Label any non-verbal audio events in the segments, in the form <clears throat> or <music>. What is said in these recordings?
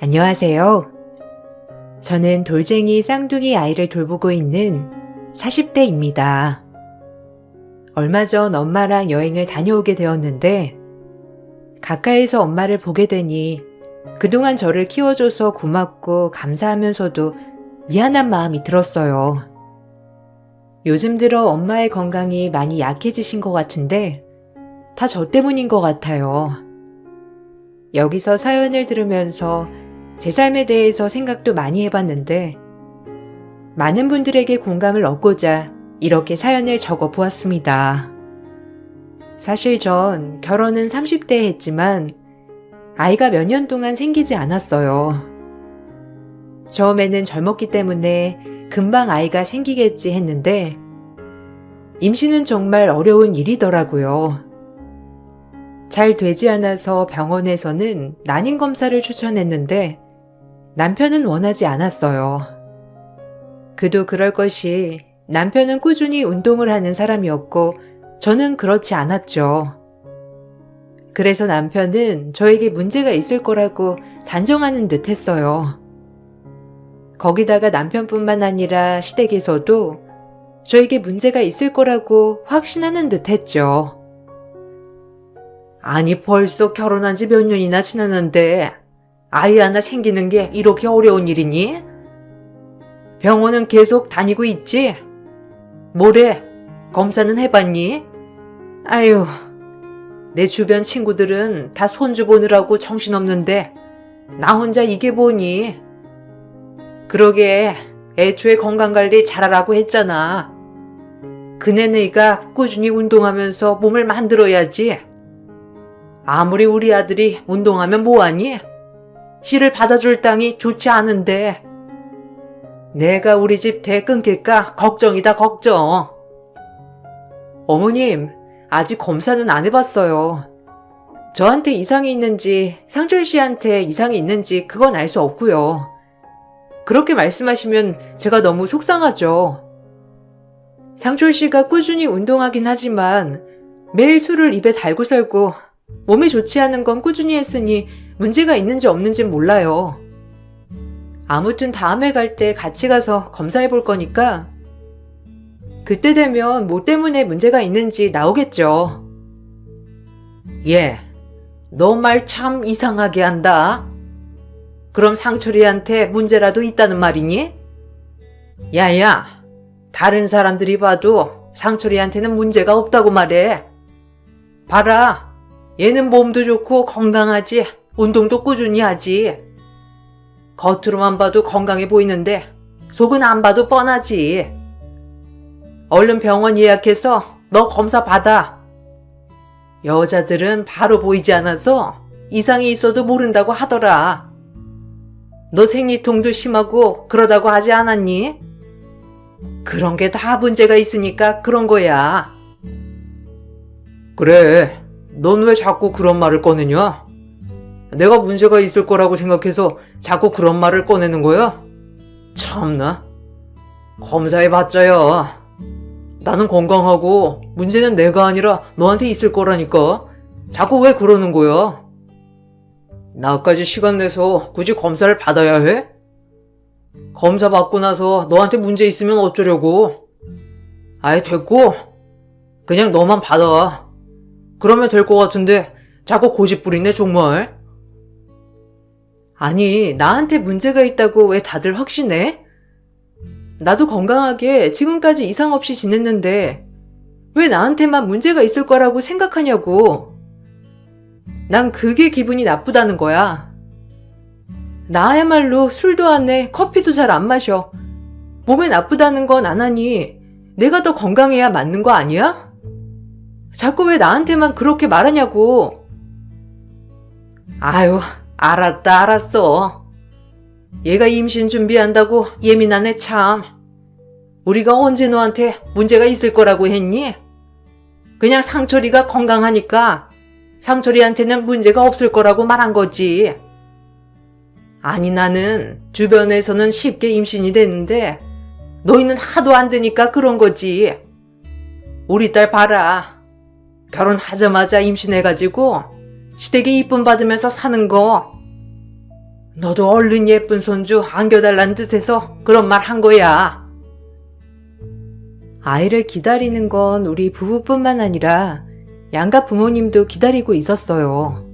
안녕하세요. 저는 돌쟁이 쌍둥이 아이를 돌보고 있는 40대입니다. 얼마 전 엄마랑 여행을 다녀오게 되었는데, 가까이서 엄마를 보게 되니 그동안 저를 키워줘서 고맙고 감사하면서도 미안한 마음이 들었어요. 요즘 들어 엄마의 건강이 많이 약해지신 것 같은데, 다 저 때문인 것 같아요. 여기서 사연을 들으면서 제 삶에 대해서 생각도 많이 해봤는데, 많은 분들에게 공감을 얻고자 이렇게 사연을 적어 보았습니다. 사실 전 결혼은 30대에 했지만, 아이가 몇 년 동안 생기지 않았어요. 처음에는 젊었기 때문에 금방 아이가 생기겠지 했는데, 임신은 정말 어려운 일이더라고요. 잘 되지 않아서 병원에서는 난임 검사를 추천했는데 남편은 원하지 않았어요. 그도 그럴 것이 남편은 꾸준히 운동을 하는 사람이었고 저는 그렇지 않았죠. 그래서 남편은 저에게 문제가 있을 거라고 단정하는 듯 했어요. 거기다가 남편뿐만 아니라 시댁에서도 저에게 문제가 있을 거라고 확신하는 듯 했죠. 아니 벌써 결혼한 지 몇 년이나 지났는데 아이 하나 생기는 게 이렇게 어려운 일이니? 병원은 계속 다니고 있지? 뭐래? 검사는 해봤니? 아유, 내 주변 친구들은 다 손주 보느라고 정신없는데 나 혼자 이게 뭐니? 그러게 애초에 건강관리 잘하라고 했잖아. 그네네가 꾸준히 운동하면서 몸을 만들어야지. 아무리 우리 아들이 운동하면 뭐하니? 씨를 받아줄 땅이 좋지 않은데. 내가 우리 집 대 끊길까 걱정이다 걱정. 어머님, 아직 검사는 안 해봤어요. 저한테 이상이 있는지 상철 씨한테 이상이 있는지 그건 알 수 없고요. 그렇게 말씀하시면 제가 너무 속상하죠. 상철 씨가 꾸준히 운동하긴 하지만 매일 술을 입에 달고 살고 몸에 좋지 않은 건 꾸준히 했으니 문제가 있는지 없는진 몰라요. 아무튼 다음에 갈 때 같이 가서 검사해 볼 거니까 그때 되면 뭐 때문에 문제가 있는지 나오겠죠. 예, 너 말 참 이상하게 한다. 그럼 상철이한테 문제라도 있다는 말이니? 야야, 다른 사람들이 봐도 상철이한테는 문제가 없다고 말해. 봐라, 얘는 몸도 좋고 건강하지. 운동도 꾸준히 하지. 겉으로만 봐도 건강해 보이는데 속은 안 봐도 뻔하지. 얼른 병원 예약해서 너 검사 받아. 여자들은 바로 보이지 않아서 이상이 있어도 모른다고 하더라. 너 생리통도 심하고 그러다고 하지 않았니? 그런 게 다 문제가 있으니까 그런 거야. 그래, 넌 왜 자꾸 그런 말을 꺼내냐? 내가 문제가 있을 거라고 생각해서 자꾸 그런 말을 꺼내는 거야? 참나. 검사해봤자야. 나는 건강하고 문제는 내가 아니라 너한테 있을 거라니까. 자꾸 왜 그러는 거야? 나까지 시간 내서 굳이 검사를 받아야 해? 검사 받고 나서 너한테 문제 있으면 어쩌려고? 아예 됐고, 그냥 너만 받아. 그러면 될 것 같은데 자꾸 고집 부리네 정말. 아니 나한테 문제가 있다고 왜 다들 확신해? 나도 건강하게 지금까지 이상 없이 지냈는데 왜 나한테만 문제가 있을 거라고 생각하냐고. 난 그게 기분이 나쁘다는 거야. 나야말로 술도 안 해, 커피도 잘 안 마셔. 몸에 나쁘다는 건 안 하니 내가 더 건강해야 맞는 거 아니야? 자꾸 왜 나한테만 그렇게 말하냐고. 아유, 알았다, 알았어. 얘가 임신 준비한다고 예민하네, 참. 우리가 언제 너한테 문제가 있을 거라고 했니? 그냥 상철이가 건강하니까 상철이한테는 문제가 없을 거라고 말한 거지. 아니, 나는 주변에서는 쉽게 임신이 됐는데 너희는 하도 안 되니까 그런 거지. 우리 딸 봐라. 결혼하자마자 임신해가지고 시댁에 이쁨 받으면서 사는 거. 너도 얼른 예쁜 손주 안겨달란 뜻에서 그런 말 한 거야. 아이를 기다리는 건 우리 부부뿐만 아니라 양가 부모님도 기다리고 있었어요.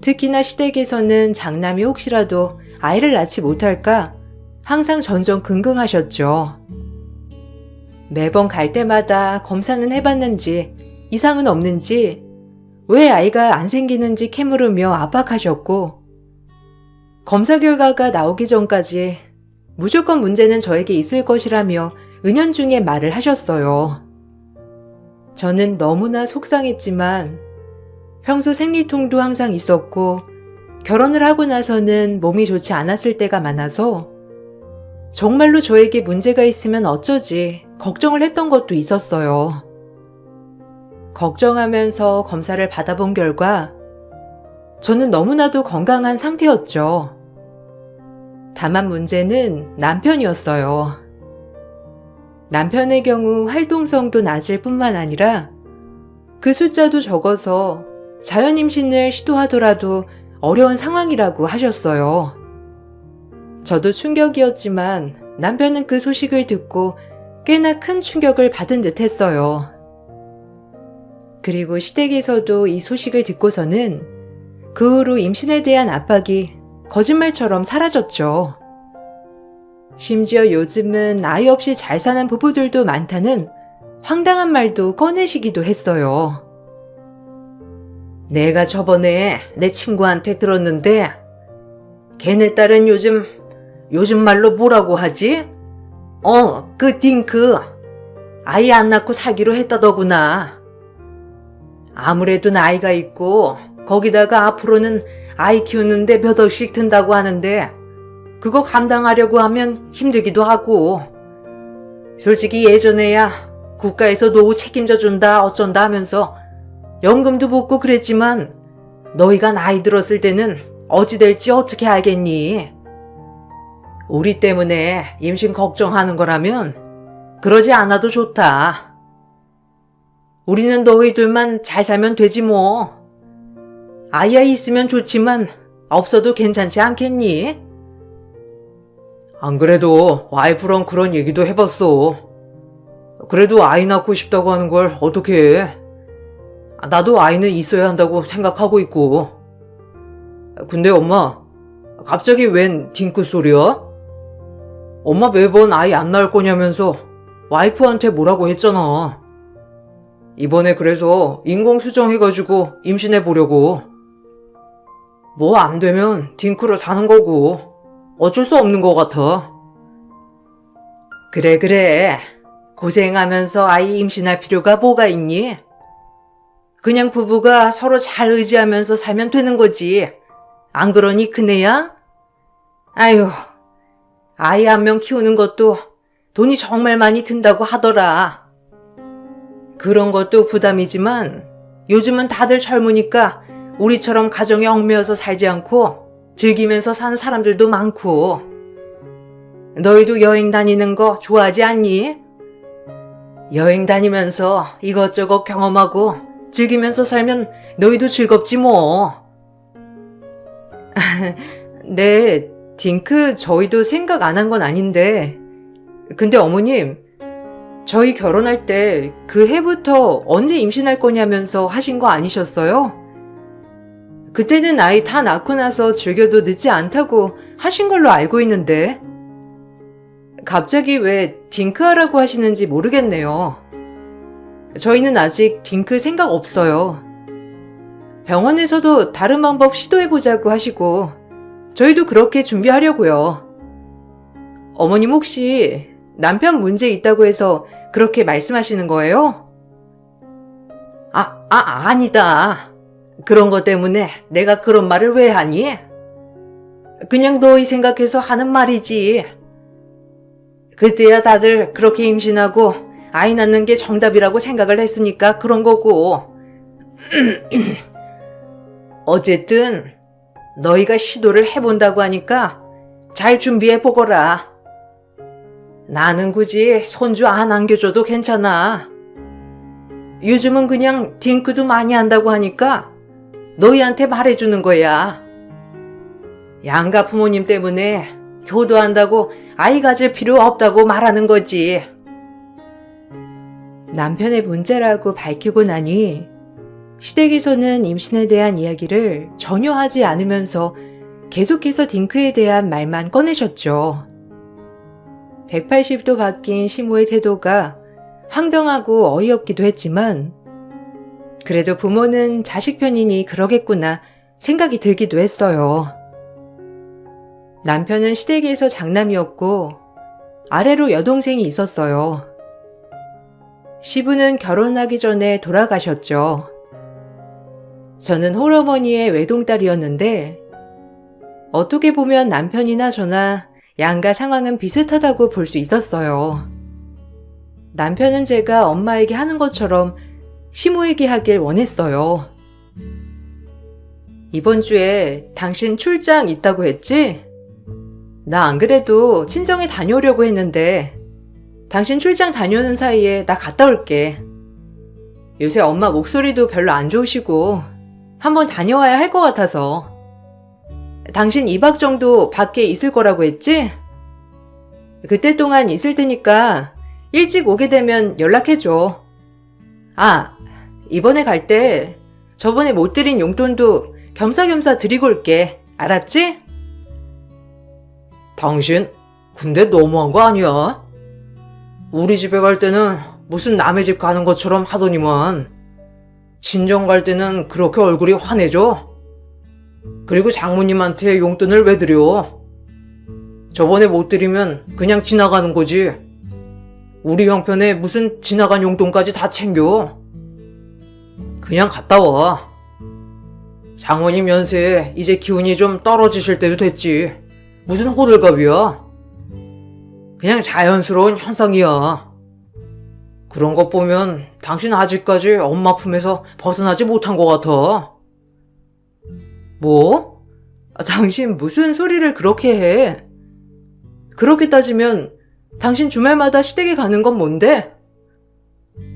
특히나 시댁에서는 장남이 혹시라도 아이를 낳지 못할까 항상 전전긍긍하셨죠. 매번 갈 때마다 검사는 해봤는지 이상은 없는지 왜 아이가 안 생기는지 캐물으며 압박하셨고 검사 결과가 나오기 전까지 무조건 문제는 저에게 있을 것이라며 은연중에 말을 하셨어요. 저는 너무나 속상했지만 평소 생리통도 항상 있었고 결혼을 하고 나서는 몸이 좋지 않았을 때가 많아서 정말로 저에게 문제가 있으면 어쩌지 걱정을 했던 것도 있었어요. 걱정하면서 검사를 받아본 결과 저는 너무나도 건강한 상태였죠. 다만 문제는 남편이었어요. 남편의 경우 활동성도 낮을 뿐만 아니라 그 숫자도 적어서 자연 임신을 시도하더라도 어려운 상황이라고 하셨어요. 저도 충격이었지만 남편은 그 소식을 듣고 꽤나 큰 충격을 받은 듯 했어요. 그리고 시댁에서도 이 소식을 듣고서는 그 후로 임신에 대한 압박이 거짓말처럼 사라졌죠. 심지어 요즘은 아이 없이 잘 사는 부부들도 많다는 황당한 말도 꺼내시기도 했어요. 내가 저번에 내 친구한테 들었는데 걔네 딸은 요즘 요즘 말로 뭐라고 하지? 어, 그 딩크 아이 안 낳고 사기로 했다더구나. 아무래도 나이가 있고 거기다가 앞으로는 아이 키우는데 몇 억씩 든다고 하는데 그거 감당하려고 하면 힘들기도 하고 솔직히 예전에야 국가에서 노후 책임져 준다 어쩐다 하면서 연금도 붙고 그랬지만 너희가 나이 들었을 때는 어찌 될지 어떻게 알겠니? 우리 때문에 임신 걱정하는 거라면 그러지 않아도 좋다. 우리는 너희들만 잘 살면 되지 뭐. 아이야 있으면 좋지만 없어도 괜찮지 않겠니? 안 그래도 와이프랑 그런 얘기도 해봤어. 그래도 아이 낳고 싶다고 하는 걸 어떻게 해? 나도 아이는 있어야 한다고 생각하고 있고. 근데 엄마, 갑자기 웬 딩크 소리야? 엄마 매번 아이 안 낳을 거냐면서 와이프한테 뭐라고 했잖아. 이번에 그래서 인공수정 해가지고 임신해 보려고. 뭐 안 되면 딩크를 사는 거고. 어쩔 수 없는 것 같아. 그래, 그래. 고생하면서 아이 임신할 필요가 뭐가 있니? 그냥 부부가 서로 잘 의지하면서 살면 되는 거지. 안 그러니 그네야? 아유, 아이 한 명 키우는 것도 돈이 정말 많이 든다고 하더라. 그런 것도 부담이지만 요즘은 다들 젊으니까 우리처럼 가정에 얽매여서 살지 않고 즐기면서 사는 사람들도 많고. 너희도 여행 다니는 거 좋아하지 않니? 여행 다니면서 이것저것 경험하고 즐기면서 살면 너희도 즐겁지 뭐. <laughs> 네, 딩크 저희도 생각 안 한 건 아닌데. 근데 어머님, 저희 결혼할 때 그 해부터 언제 임신할 거냐면서 하신 거 아니셨어요? 그때는 아이 다 낳고 나서 즐겨도 늦지 않다고 하신 걸로 알고 있는데. 갑자기 왜 딩크하라고 하시는지 모르겠네요. 저희는 아직 딩크 생각 없어요. 병원에서도 다른 방법 시도해보자고 하시고, 저희도 그렇게 준비하려고요. 어머님 혹시 남편 문제 있다고 해서 그렇게 말씀하시는 거예요? 아, 아, 아니다. 그런 것 때문에 내가 그런 말을 왜 하니? 그냥 너희 생각해서 하는 말이지. 그때야 다들 그렇게 임신하고 아이 낳는 게 정답이라고 생각을 했으니까 그런 거고. <clears throat> 어쨌든 너희가 시도를 해본다고 하니까 잘 준비해 보거라. 나는 굳이 손주 안 안겨줘도 괜찮아. 요즘은 그냥 딩크도 많이 한다고 하니까 너희한테 말해주는 거야. 양가 부모님 때문에 교도한다고 아이 가질 필요 없다고 말하는 거지. 남편의 문제라고 밝히고 나니 시댁에서는 임신에 대한 이야기를 전혀 하지 않으면서 계속해서 딩크에 대한 말만 꺼내셨죠. 180도 바뀐 시모의 태도가 황당하고 어이없기도 했지만 그래도 부모는 자식 편이니 그러겠구나 생각이 들기도 했어요. 남편은 시댁에서 장남이었고 아래로 여동생이 있었어요. 시부는 결혼하기 전에 돌아가셨죠. 저는 홀어머니의 외동딸이었는데 어떻게 보면 남편이나 저나 양가 상황은 비슷하다고 볼 수 있었어요. 남편은 제가 엄마에게 하는 것처럼 시모에게 하길 원했어요. 이번 주에 당신 출장 있다고 했지? 나 안 그래도 친정에 다녀오려고 했는데 당신 출장 다녀오는 사이에 나 갔다 올게. 요새 엄마 목소리도 별로 안 좋으시고 한번 다녀와야 할 것 같아서. 당신 2박 정도 밖에 있을 거라고 했지? 그때 동안 있을 테니까 일찍 오게 되면 연락해줘. 아, 이번에 갈 때 저번에 못 드린 용돈도 겸사겸사 드리고 올게. 알았지? 당신, 근데 너무한 거 아니야? 우리 집에 갈 때는 무슨 남의 집 가는 것처럼 하더니만, 친정 갈 때는 그렇게 얼굴이 환해져? 그리고 장모님한테 용돈을 왜 드려? 저번에 못 드리면 그냥 지나가는 거지. 우리 형편에 무슨 지나간 용돈까지 다 챙겨. 그냥 갔다 와. 장모님 연세에 이제 기운이 좀 떨어지실 때도 됐지. 무슨 호들갑이야. 그냥 자연스러운 현상이야. 그런 것 보면 당신 아직까지 엄마 품에서 벗어나지 못한 것 같아. 뭐? 아, 당신 무슨 소리를 그렇게 해? 그렇게 따지면 당신 주말마다 시댁에 가는 건 뭔데?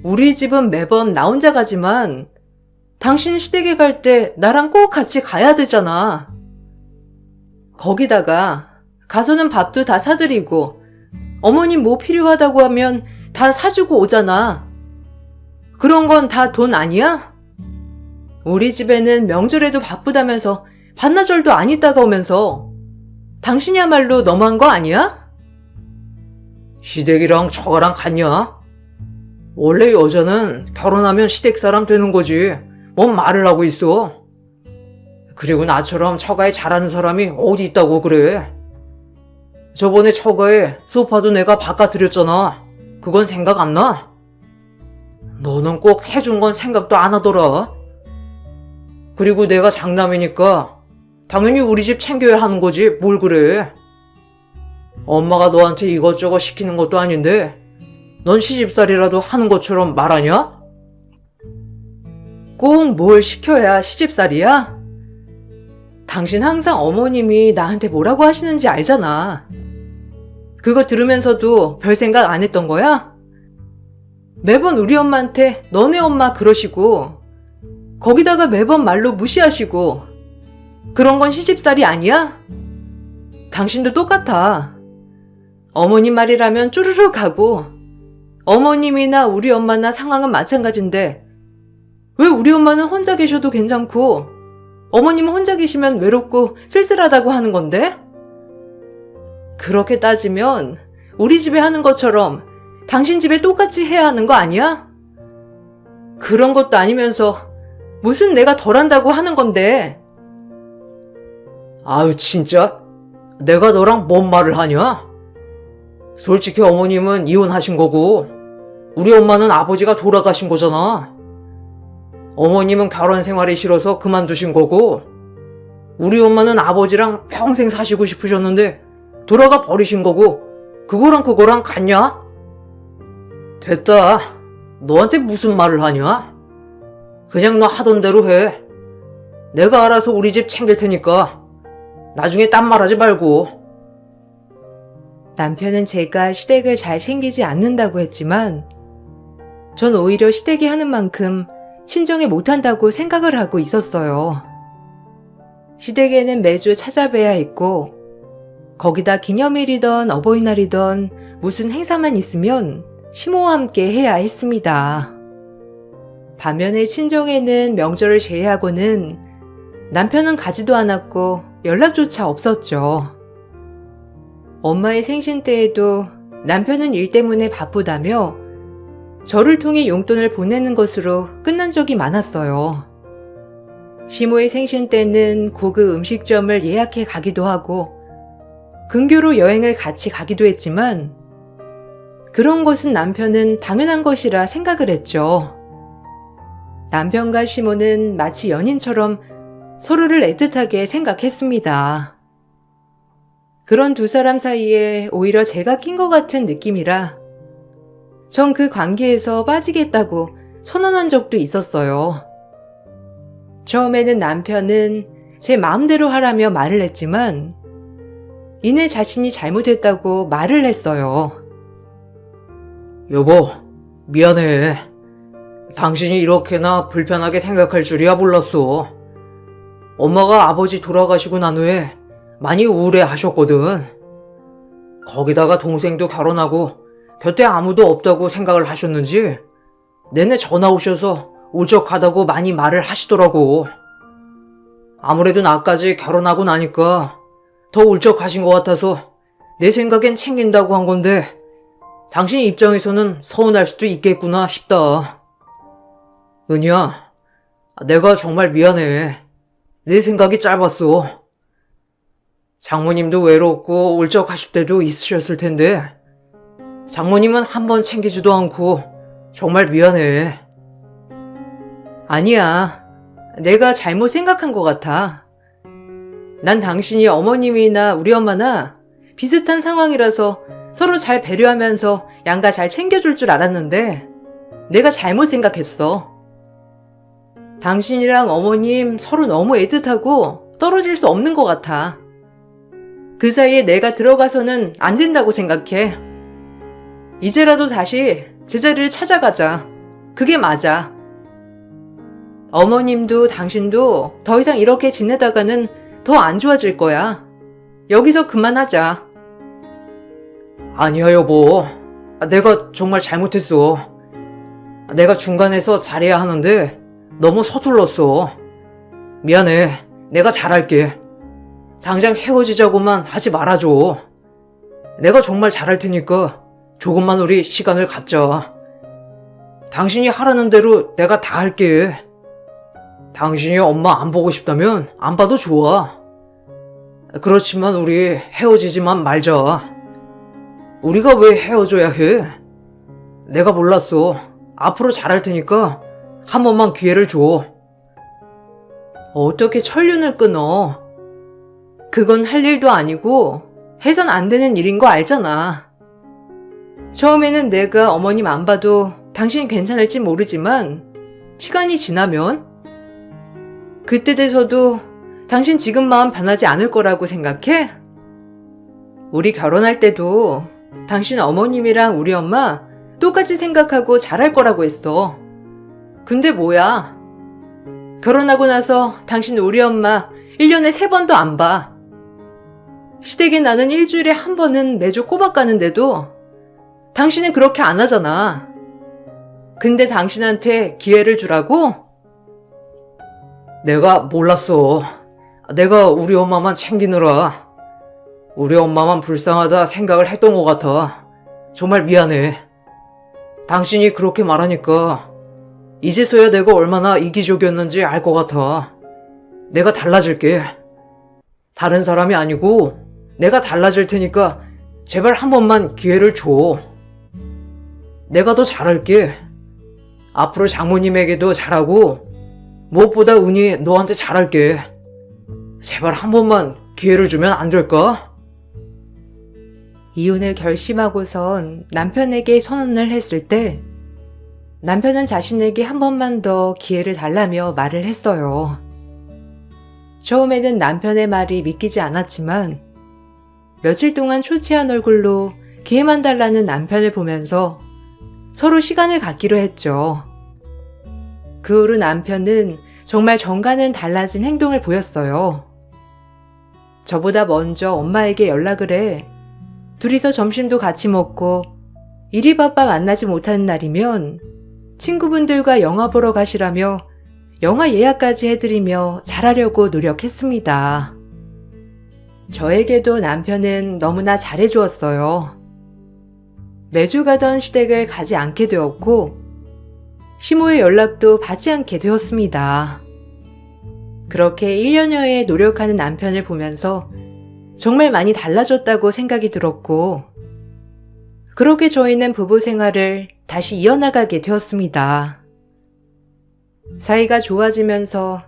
우리 집은 매번 나 혼자 가지만 당신 시댁에 갈 때 나랑 꼭 같이 가야 되잖아. 거기다가 가서는 밥도 다 사드리고 어머님 뭐 필요하다고 하면 다 사주고 오잖아. 그런 건 다 돈 아니야? 우리 집에는 명절에도 바쁘다면서 반나절도 안 있다가 오면서 당신이야말로 너무한 거 아니야? 시댁이랑 처가랑 같냐? 원래 여자는 결혼하면 시댁 사람 되는 거지. 뭔 말을 하고 있어? 그리고 나처럼 처가에 잘하는 사람이 어디 있다고 그래? 저번에 처가에 소파도 내가 바꿔드렸잖아. 그건 생각 안 나? 너는 꼭 해준 건 생각도 안 하더라. 그리고 내가 장남이니까 당연히 우리 집 챙겨야 하는 거지. 뭘 그래? 엄마가 너한테 이것저것 시키는 것도 아닌데 넌 시집살이라도 하는 것처럼 말하냐? 꼭 뭘 시켜야 시집살이야? 당신 항상 어머님이 나한테 뭐라고 하시는지 알잖아. 그거 들으면서도 별 생각 안 했던 거야? 매번 우리 엄마한테 너네 엄마 그러시고 거기다가 매번 말로 무시하시고 그런 건 시집살이 아니야? 당신도 똑같아. 어머님 말이라면 쪼르르 가고 어머님이나 우리 엄마나 상황은 마찬가지인데 왜 우리 엄마는 혼자 계셔도 괜찮고 어머님은 혼자 계시면 외롭고 쓸쓸하다고 하는 건데? 그렇게 따지면 우리 집에 하는 것처럼 당신 집에 똑같이 해야 하는 거 아니야? 그런 것도 아니면서 무슨 내가 덜 한다고 하는 건데. 아유, 진짜? 내가 너랑 뭔 말을 하냐? 솔직히 어머님은 이혼하신 거고, 우리 엄마는 아버지가 돌아가신 거잖아. 어머님은 결혼 생활이 싫어서 그만두신 거고, 우리 엄마는 아버지랑 평생 사시고 싶으셨는데, 돌아가 버리신 거고, 그거랑 그거랑 같냐? 됐다. 너한테 무슨 말을 하냐? 그냥 너 하던 대로 해. 내가 알아서 우리 집 챙길 테니까. 나중에 딴 말 하지 말고. 남편은 제가 시댁을 잘 챙기지 않는다고 했지만, 전 오히려 시댁이 하는 만큼 친정에 못한다고 생각을 하고 있었어요. 시댁에는 매주 찾아뵈야 했고, 거기다 기념일이던 어버이날이던 무슨 행사만 있으면 시모와 함께 해야 했습니다. 반면에 친정에는 명절을 제외하고는 남편은 가지도 않았고 연락조차 없었죠. 엄마의 생신 때에도 남편은 일 때문에 바쁘다며 저를 통해 용돈을 보내는 것으로 끝난 적이 많았어요. 시모의 생신 때는 고급 음식점을 예약해 가기도 하고 근교로 여행을 같이 가기도 했지만 그런 것은 남편은 당연한 것이라 생각을 했죠. 남편과 시모는 마치 연인처럼 서로를 애틋하게 생각했습니다. 그런 두 사람 사이에 오히려 제가 낀 것 같은 느낌이라 전 그 관계에서 빠지겠다고 선언한 적도 있었어요. 처음에는 남편은 제 마음대로 하라며 말을 했지만 이내 자신이 잘못했다고 말을 했어요. 여보, 미안해. 당신이 이렇게나 불편하게 생각할 줄이야 몰랐어. 엄마가 아버지 돌아가시고 난 후에 많이 우울해 하셨거든. 거기다가 동생도 결혼하고 곁에 아무도 없다고 생각을 하셨는지 내내 전화 오셔서 울적하다고 많이 말을 하시더라고. 아무래도 나까지 결혼하고 나니까 더 울적하신 것 같아서 내 생각엔 챙긴다고 한 건데 당신 입장에서는 서운할 수도 있겠구나 싶다. 은희야, 내가 정말 미안해. 내 생각이 짧았어. 장모님도 외롭고 울적하실 때도 있으셨을 텐데 장모님은 한 번 챙기지도 않고 정말 미안해. 아니야. 내가 잘못 생각한 것 같아. 난 당신이 어머님이나 우리 엄마나 비슷한 상황이라서 서로 잘 배려하면서 양가 잘 챙겨줄 줄 알았는데 내가 잘못 생각했어. 당신이랑 어머님 서로 너무 애틋하고 떨어질 수 없는 것 같아. 그 사이에 내가 들어가서는 안 된다고 생각해. 이제라도 다시 제자리를 찾아가자. 그게 맞아. 어머님도 당신도 더 이상 이렇게 지내다가는 더 안 좋아질 거야. 여기서 그만하자. 아니야, 여보. 내가 정말 잘못했어. 내가 중간에서 잘해야 하는데 너무 서툴렀어. 미안해. 내가 잘할게. 당장 헤어지자고만 하지 말아줘. 내가 정말 잘할 테니까 조금만 우리 시간을 갖자. 당신이 하라는 대로 내가 다 할게. 당신이 엄마 안 보고 싶다면 안 봐도 좋아. 그렇지만 우리 헤어지지만 말자. 우리가 왜 헤어져야 해? 내가 몰랐어. 앞으로 잘할 테니까 한 번만 기회를 줘. 어떻게 천륜을 끊어? 그건 할 일도 아니고 해선 안 되는 일인 거 알잖아. 처음에는 내가 어머님 안 봐도 당신 괜찮을지 모르지만 시간이 지나면 그때 돼서도 당신 지금 마음 변하지 않을 거라고 생각해? 우리 결혼할 때도 당신 어머님이랑 우리 엄마 똑같이 생각하고 잘할 거라고 했어. 근데 뭐야? 결혼하고 나서 당신 우리 엄마 1년에 3번도 안 봐. 시댁에 나는 일주일에 한 번은 매주 꼬박 가는데도 당신은 그렇게 안 하잖아. 근데 당신한테 기회를 주라고? 내가 몰랐어. 내가 우리 엄마만 챙기느라 우리 엄마만 불쌍하다 생각을 했던 것 같아. 정말 미안해. 당신이 그렇게 말하니까 이제서야 내가 얼마나 이기적이었는지 알 것 같아. 내가 달라질게. 다른 사람이 아니고 내가 달라질 테니까 제발 한 번만 기회를 줘. 내가 더 잘할게. 앞으로 장모님에게도 잘하고 무엇보다 은희 너한테 잘할게. 제발 한 번만 기회를 주면 안 될까? 이혼을 결심하고선 남편에게 선언을 했을 때 남편은 자신에게 한 번만 더 기회를 달라며 말을 했어요. 처음에는 남편의 말이 믿기지 않았지만 며칠 동안 초췌한 얼굴로 기회만 달라는 남편을 보면서 서로 시간을 갖기로 했죠. 그 후로 남편은 정말 정가는 달라진 행동을 보였어요. 저보다 먼저 엄마에게 연락을 해 둘이서 점심도 같이 먹고 일이 바빠 만나지 못하는 날이면 친구분들과 영화 보러 가시라며 영화 예약까지 해드리며 잘하려고 노력했습니다. 저에게도 남편은 너무나 잘해주었어요. 매주 가던 시댁을 가지 않게 되었고, 시모의 연락도 받지 않게 되었습니다. 그렇게 1년여의 노력하는 남편을 보면서 정말 많이 달라졌다고 생각이 들었고, 그렇게 저희는 부부 생활을 다시 이어나가게 되었습니다. 사이가 좋아지면서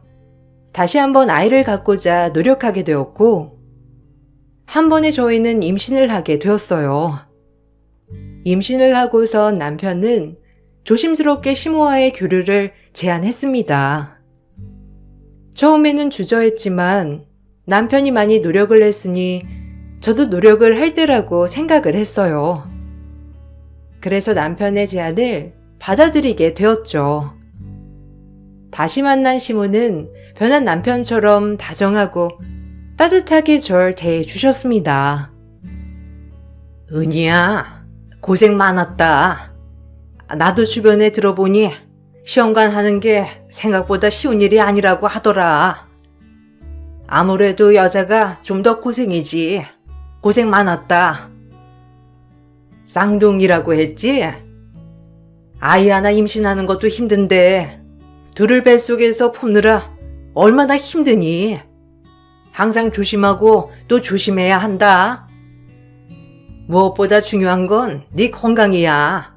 다시 한번 아이를 갖고자 노력하게 되었고, 한 번에 저희는 임신을 하게 되었어요. 임신을 하고선 남편은 조심스럽게 시모와의 교류를 제안했습니다. 처음에는 주저했지만 남편이 많이 노력을 했으니 저도 노력을 할 때라고 생각을 했어요. 그래서 남편의 제안을 받아들이게 되었죠. 다시 만난 시모는 변한 남편처럼 다정하고 따뜻하게 절 대해 주셨습니다. 은희야, 고생 많았다. 나도 주변에 들어보니 시험관 하는 게 생각보다 쉬운 일이 아니라고 하더라. 아무래도 여자가 좀 더 고생이지. 고생 많았다. 쌍둥이라고 했지? 아이 하나 임신하는 것도 힘든데 둘을 뱃속에서 품느라 얼마나 힘드니? 항상 조심하고 또 조심해야 한다. 무엇보다 중요한 건 네 건강이야.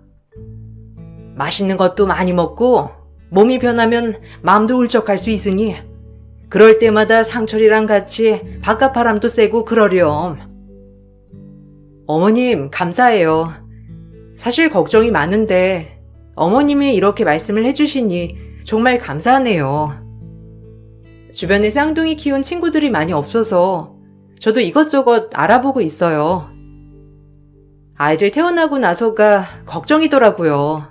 맛있는 것도 많이 먹고 몸이 변하면 마음도 울적할 수 있으니 그럴 때마다 상철이랑 같이 바깥 바람도 쐬고 그러렴. 어머님, 감사해요. 사실 걱정이 많은데 어머님이 이렇게 말씀을 해주시니 정말 감사하네요. 주변에 쌍둥이 키운 친구들이 많이 없어서 저도 이것저것 알아보고 있어요. 아이들 태어나고 나서가 걱정이더라고요.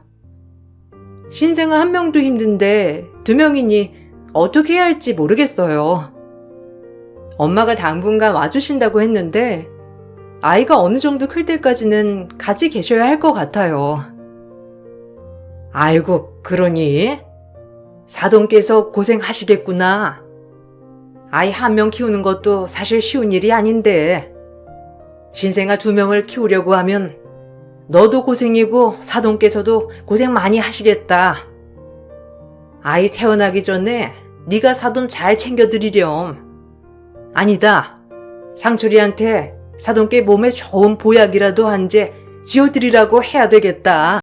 신생아 한 명도 힘든데 두 명이니 어떻게 해야 할지 모르겠어요. 엄마가 당분간 와주신다고 했는데 아이가 어느 정도 클 때까지는 같이 계셔야 할 것 같아요. 아이고, 그러니? 사돈께서 고생하시겠구나. 아이 한 명 키우는 것도 사실 쉬운 일이 아닌데. 신생아 두 명을 키우려고 하면 너도 고생이고 사돈께서도 고생 많이 하시겠다. 아이 태어나기 전에 네가 사돈 잘 챙겨드리렴. 아니다. 상철이한테 사돈께 몸에 좋은 보약이라도 한 제 지어드리라고 해야 되겠다.